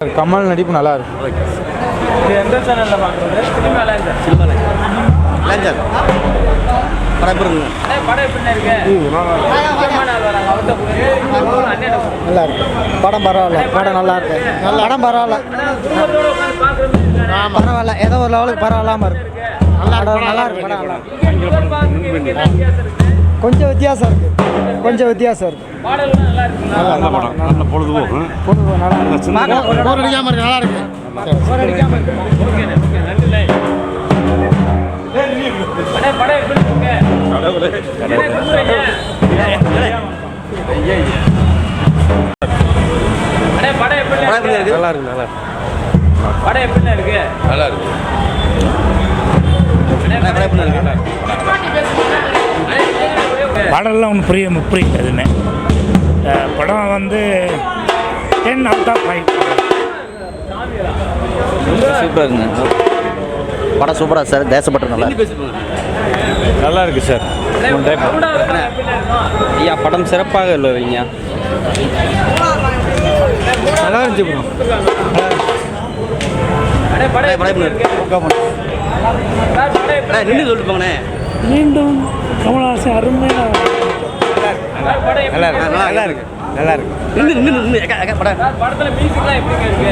கமல் நடிப்பு நல்லா இருக்கு. இது எந்த சேனலில் பார்க்குறது சினிமா லேஞ்சர் லேஞ்சர். படம் எப்படி படம் எப்படி இருக்கு? நல்லா இருக்கு. படம் பரவாயில்ல. படம் நல்லா இருக்கு. படம் பரவாயில்ல. பரவாயில்ல. ஏதோ ஒரு லெவலுக்கு பரவாயில்லாம இருக்கு. படம் நல்லா இருக்கு. படம் நல்லா இருக்கு. இருக்கு கொஞ்சம் வித்தியாசம் இருக்கு. கொஞ்சம் வித்தியாசம் இருக்கு. பாடல்லாம் நல்லா இருக்குங்களா நல்ல படம் நல்ல பொழுதுபோக்கு பொண்ணு நல்லா இருக்கு. போர் அடிக்காம இருக்கு நல்லா இருக்கு. இருக்கு இருக்கு இருக்கு நல்லா இருக்கு நல்லா படம் எப்படி இருக்கு. நல்லா இருக்கு. படம்லாம் ஒன்றும் புரிய புரியாதுன்னு அஹ் படம் வந்து டென் அவுட் ஆஃப் ஃபைவ் சூப்பராக இருக்குங்க. படம் சூப்பராக சார். தேசப்பட்டு நல்லா நல்லா இருக்கு சார். படம் ஐயா படம் சிறப்பாக இல்லைங்க. நல்லா இருந்துச்சு ப்ரோ? நின்று சொல்லிட்டு போங்கண்ணே. மீண்டும் கமலஹாசன் அருமையாக நல்லா இருக்கு? நல்லா இருக்கு. நல்லா இருக்கு. நின்று நின்று நின்று படம். படத்துல மியூசிக்லாம் எப்படிங்க இருக்கு?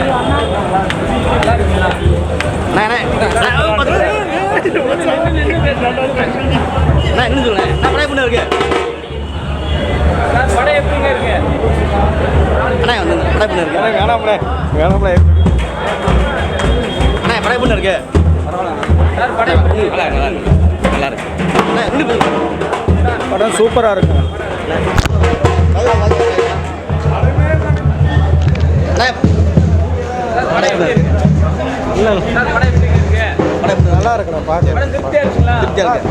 சொல்லுண்ணே அண்ணா படம் எப்படி இருக்கு? சார், படம் எப்படிங்க இருக்கு? அண்ணா வந்து படம் எப்படி இருக்கு? அண்ணா படம் எப்படி இருக்கு? சார் படம்? நல்லா இருக்கு நல்லா இருக்கு. படம் சூப்பராக இருக்கு. நல்லா இருக்குடா இருக்கு.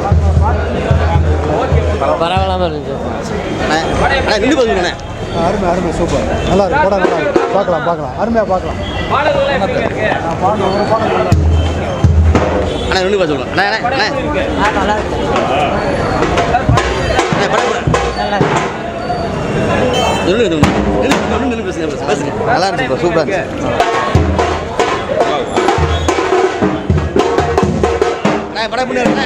பரவாயில்லாம இருந்துச்சு. நின்று பார்த்துக்கண்ணே அருமை அருமை சூப்பர். நல்லா இருக்கு படம் நல்லா இருக்கு. பார்க்கலாம் பார்க்கலாம். அருமையாக பார்க்கலாம். அண்ணா நின்று பார்த்து சொல்லுங்க. அண்ணா அண்ணா இருக்கு? நல்லா இருக்கு நல்லா இருந்துச்சு சூப்பராக இருந்துச்சு. படம் எப்படி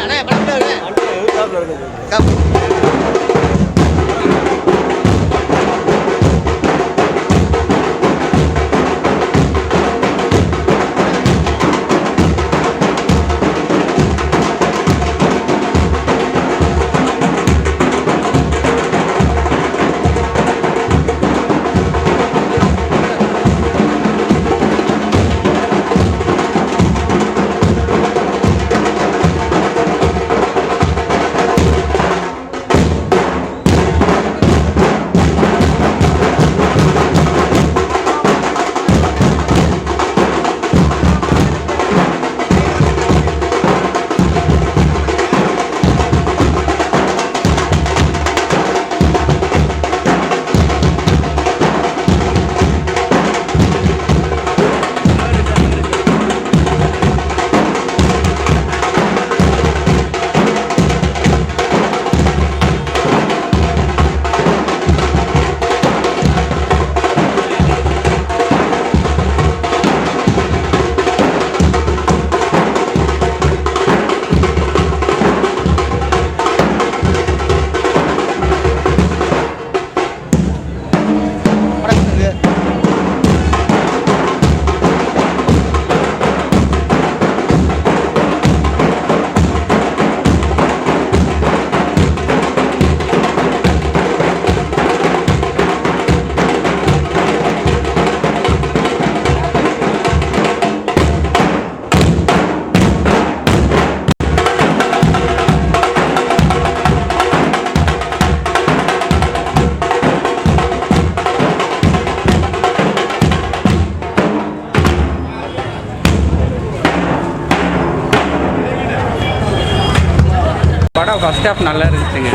படம் ஃபர்ஸ்ட் ஹாஃப் நல்லா இருந்துச்சுங்க.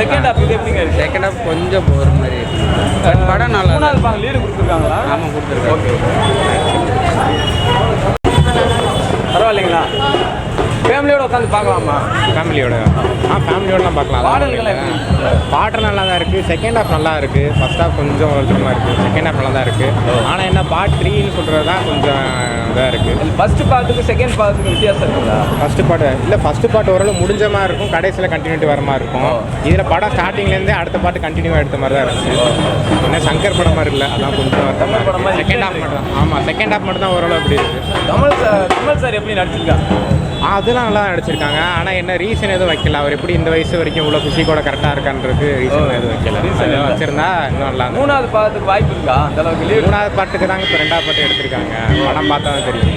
செகண்ட் ஹாஃப் இது எப்படிங்க இருக்கு? செகண்ட் ஹாஃப் கொஞ்சம் போகிற மாதிரி இருக்கு. பட் படம் நல்லா மூணாவது பாங்க லீடு கொடுத்துருக்காங்களா? ஆமாம் கொடுத்துருக்காங்க. பரவாயில்லைங்களா? ஃபேமிலியோட உட்காந்து பார்க்கலாமா? ஃபேமிலியோட ஆ ஃபேமிலியோடலாம் பார்க்கலாம். பாடல்கள். பாட்டு நல்லா தான் இருக்குது செகண்ட் ஹாஃப் நல்லா இருக்குது ஃபர்ஸ்ட் ஹாஃப் கொஞ்சம் ஒருத்தரமாக இருக்குது செகண்ட் ஹாஃப் நல்லா தான் இருக்குது ஆனால் என்ன பார்ட் த்ரீன்னு சொல்கிறது தான் கொஞ்சம் இதாக இருக்குது ஃபர்ஸ்ட் பார்ட்டுக்கு செகண்ட் பார்ட்டுக்கு வித்தியாசம் இருக்குங்களா ஃபஸ்ட்டு பாட்டு இல்லை ஃபஸ்ட்டு பாட்டு ஓரளவு முடிஞ்ச மாதிரி இருக்கும். கடைசியில் கண்டினியூட்டி வர மாதிரி இருக்கும். இதில் படம் ஸ்டார்டிங்லேருந்தே அடுத்த பாட்டு கண்டினியூவாக எடுத்த மாதிரி தான் இருந்துச்சு என்ன சங்கர் படம் மாதிரி இல்லை. அதான் கொஞ்சம் சங்கர் படம் செகண்ட் ஹாஃப் மட்டும். ஆமாம் செகண்ட் ஹாஃப் மட்டும் தான் ஓரளவு அப்படி இருக்குது கமல் சார் கமல் சார் எப்படி நடிச்சிருக்கா அதெல்லாம் நல்லா நடிச்சிருக்காங்க. ஆனால் என்ன ரீசன் எதுவும் வைக்கல. அவர் எப்படி இந்த வயசு வரைக்கும் இவ்வளோ ஃபிசிக்கோட கரெக்டாக இருக்கான்றது ரீசன் எதுவும் வைக்கல. இல்ல. வச்சிருந்தா இன்னும் நல்லா. மூணாவது பார்த்துக்கு வாய்ப்பு இருக்கா? அந்த அளவுக்கு மூணாவது பாட்டுக்கு தாங்க இப்போ ரெண்டாவது பாட்டு எடுத்திருக்காங்க. படம் பார்த்தா தெரியும்.